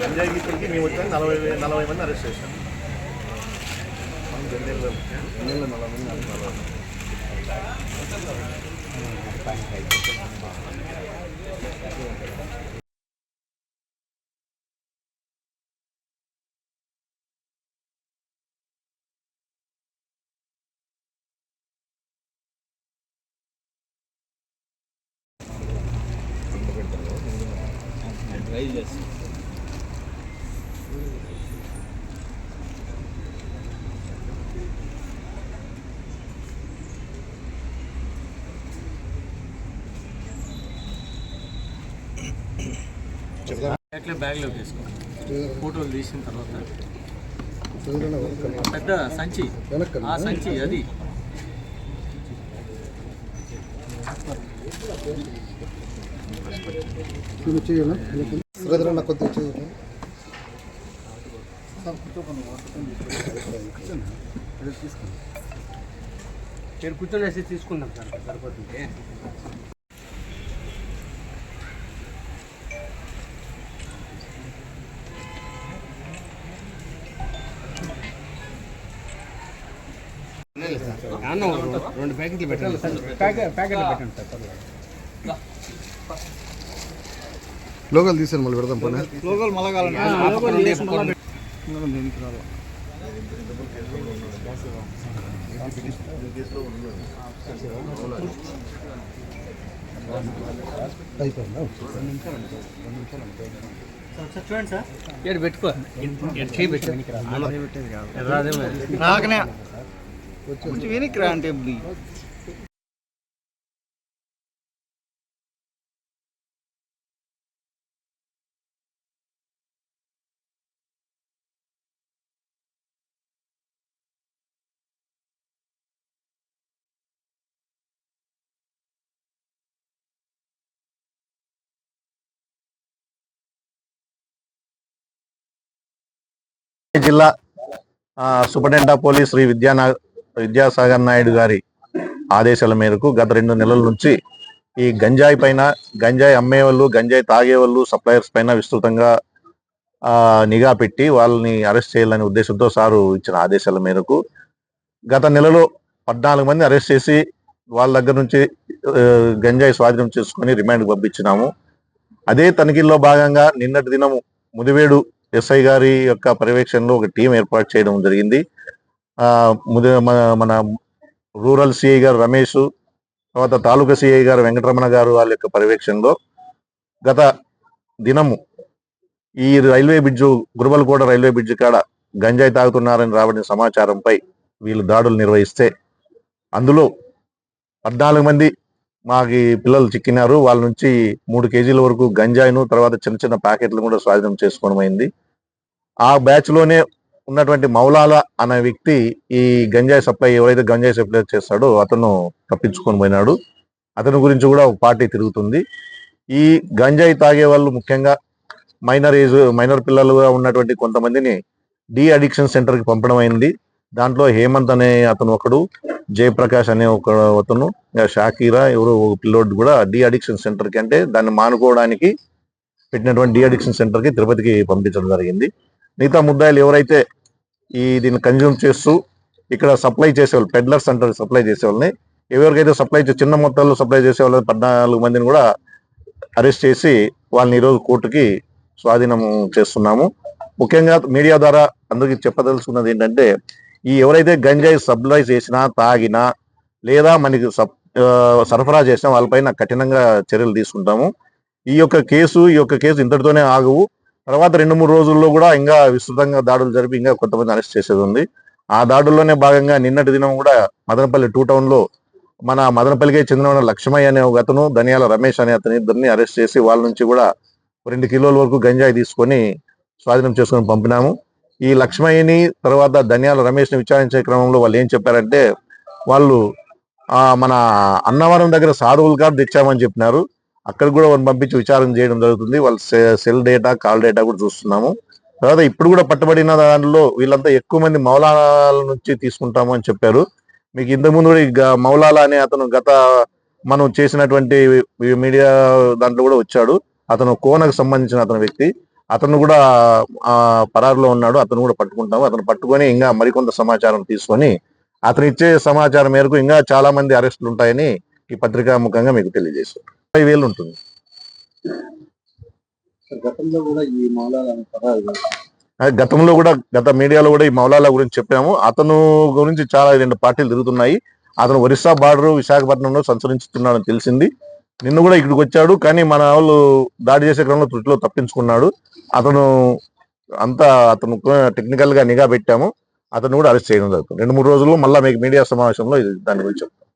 గంజాయికి ఇప్పటికి మేము వచ్చిన నలభై నలభై మంది అరెస్ట్ చేశాం. నలభై మంది నలభై మంది. బ్యాగ్లో బ్యాగ్లో తీసుకో? ఫోటోలు తీసిన తర్వాత. పెద్ద సంచి. ఆ సంచి అది. సురేంద్రన్న కొద్దిగా చేయండి మీరు కూర్చొని తీసుకుందాం సార్ సరిపోతుంది. రెండు ప్యాకెట్లు పెట్టండి. ప్యాకెట్ ప్యాకెట్లు పెట్టండి సార్ లోకల్ తీసాను మళ్ళీ పెడదాం పోనీ. లోగోలు మలగాలండి. చూడండి సార్ ఇక్కడ పెట్టుకో. ఇక్కడ చేయి పెట్టు. రాకనే. కొంచెం వెనక్కి రా అంటే జిల్లా సూపరింటెండెంట్ ఆఫ్ పోలీస్ శ్రీ విద్యానా విద్యాసాగర్ నాయుడు గారి ఆదేశాల మేరకు గత రెండు నెలల నుంచి ఈ గంజాయి పైన గంజాయి అమ్మేవాళ్ళు గంజాయి తాగేవాళ్ళు సప్లయర్స్ పైన విస్తృతంగా నిఘా పెట్టి వాళ్ళని అరెస్ట్ చేయాలనే ఉద్దేశంతో సారు ఇచ్చిన ఆదేశాల మేరకు గత నెలలో పద్నాలుగు మంది అరెస్ట్ చేసి వాళ్ళ దగ్గర నుంచి గంజాయి స్వాధీనం చేసుకుని రిమాండ్ పంపించినాము. అదే తనిఖీల్లో భాగంగా నిన్నటి దినము ముదివేడు ఎస్ఐ గారి యొక్క పర్యవేక్షణలో ఒక టీం ఏర్పాటు చేయడం జరిగింది. ఆ మన- మన రూరల్ సిఐ గారు రమేష్ తర్వాత తాలూకా సిఐ గారు వెంకటరమణ గారు వాళ్ళ యొక్క పర్యవేక్షణలో గత దినము ఈ railway bridge Gurubalakota railway bridge కాడ గంజాయి తాగుతున్నారని రాబడిన సమాచారంపై వీళ్ళు దాడులు నిర్వహిస్తే అందులో పద్నాలుగు మంది మాకి పిల్లలు చిక్కినారు. వాళ్ళ నుంచి మూడు కేజీల వరకు గంజాయిను తర్వాత చిన్న చిన్న ప్యాకెట్లు కూడా స్వాధీనం చేసుకోవడం అయింది. ఆ బ్యాచ్లోనే ఉన్నటువంటి మౌలాల అనే వ్యక్తి ఈ గంజాయి సప్లై ఎవరైతే గంజాయి సప్లై చేస్తాడో అతను తప్పించుకొని పోయినాడు. అతని గురించి కూడా ఒక పార్టీ తిరుగుతుంది. ఈ గంజాయి తాగే వాళ్ళు ముఖ్యంగా మైనర్ ఏజ్ మైనర్ పిల్లలుగా ఉన్నటువంటి కొంతమందిని డి అడిక్షన్ సెంటర్కి పంపడం అయింది. దాంట్లో హేమంత్ అనే అతను ఒకడు జయప్రకాష్ అనే ఒక అతను షాకీరా ఎవరో ఒక పిల్లోడు కూడా డి అడిక్షన్ సెంటర్కి అంటే దాన్ని మానుకోవడానికి పెట్టినటువంటి డి అడిక్షన్ సెంటర్కి తిరుపతికి పంపించడం జరిగింది. మిగతా ముద్దాయిలు ఎవరైతే ఈ దీన్ని కన్జ్యూమ్ చేస్తూ ఇక్కడ సప్లై చేసేవాళ్ళు పెడ్లర్స్ అంటారు సప్లై చేసేవాళ్ళని ఎవరికైతే సప్లై చిన్న మొత్తాల్లో సప్లై చేసేవాళ్ళని పద్నాలుగు మందిని కూడా అరెస్ట్ చేసి వాళ్ళని ఈరోజు కోర్టుకి స్వాధీనం చేస్తున్నాము. ముఖ్యంగా మీడియా ద్వారా అందరికీ చెప్పదలుచుకున్నది ఏంటంటే ఈ ఎవరైతే గంజాయి సప్లై చేసినా తాగినా లేదా మనకి సప్ సరఫరా చేసినా వాళ్ళపైన కఠినంగా చర్యలు తీసుకుంటాము. ఈ యొక్క కేసు ఈ యొక్క కేసు ఇంతటితోనే ఆగవు. తర్వాత రెండు మూడు రోజుల్లో కూడా ఇంకా విస్తృతంగా దాడులు జరిపి ఇంకా కొంతమంది అరెస్ట్ చేసేది ఉంది. ఆ దాడుల్లోనే భాగంగా నిన్నటి దినం కూడా మదనపల్లి టూ టౌన్లో మన మదనపల్లికి చెందిన లక్ష్మయ్య అనే ఒక అతను ధనియాల రమేష్ అనే అతని ఇద్దరిని అరెస్ట్ చేసి వాళ్ళ నుంచి కూడా రెండు కిలోల వరకు గంజాయి తీసుకొని స్వాధీనం చేసుకొని పంపినాము. ఈ లక్ష్మయ్యని తర్వాత ధనియాల రమేష్ని విచారించే క్రమంలో వాళ్ళు ఏం చెప్పారంటే వాళ్ళు మన అన్నవరం దగ్గర సాధువులు కార్డు తెచ్చామని చెప్పినారు. అక్కడ కూడా వాళ్ళని పంపించి విచారణ చేయడం జరుగుతుంది. వాళ్ళ సె- సెల్ డేటా కాల్ డేటా కూడా చూస్తున్నాము. తర్వాత ఇప్పుడు కూడా పట్టబడిన దానిలో వీళ్ళంతా ఎక్కువ మంది మౌలాల నుంచి తీసుకుంటాము అని చెప్పారు. మీకు ఇంతకు ముందు కూడా ఈ మౌలాల అనే అతను గత మనం చేసినటువంటి మీడియా దాంట్లో కూడా వచ్చాడు. అతను కోనకు సంబంధించిన అతని వ్యక్తి. అతను కూడా ఆ పరారులో ఉన్నాడు. అతను కూడా పట్టుకుంటాము. అతను పట్టుకొని ఇంకా మరికొంత సమాచారం తీసుకొని అతను ఇచ్చే సమాచారం మేరకు ఇంకా చాలా మంది అరెస్టులు ఉంటాయని ఈ పత్రికా ముఖంగా మీకు తెలియజేశారు. ముప్పై వేలు ఉంటుంది గతంలో కూడా గత మీడియాలో కూడా ఈ మౌలాల గురించి చెప్పాము. అతను గురించి చాలా రెండు పార్టీలు తిరుగుతున్నాయి. అతను ఒరిస్సా బార్డర్ విశాఖపట్నంలో సంచరించుతున్నాడని తెలిసింది. నిన్న కూడా ఇక్కడికి వచ్చాడు కానీ మన వాళ్ళు దాడి చేసే క్రమంలో త్రుటిలో తప్పించుకున్నాడు. అతను అంతా అతను టెక్నికల్గా నిఘా పెట్టాము. అతను కూడా అరెస్ట్ చేయడం జరుగుతుంది. రెండు మూడు రోజుల్లో మళ్ళీ మీకు మీడియా సమావేశంలో దాని గురించి చెప్తాను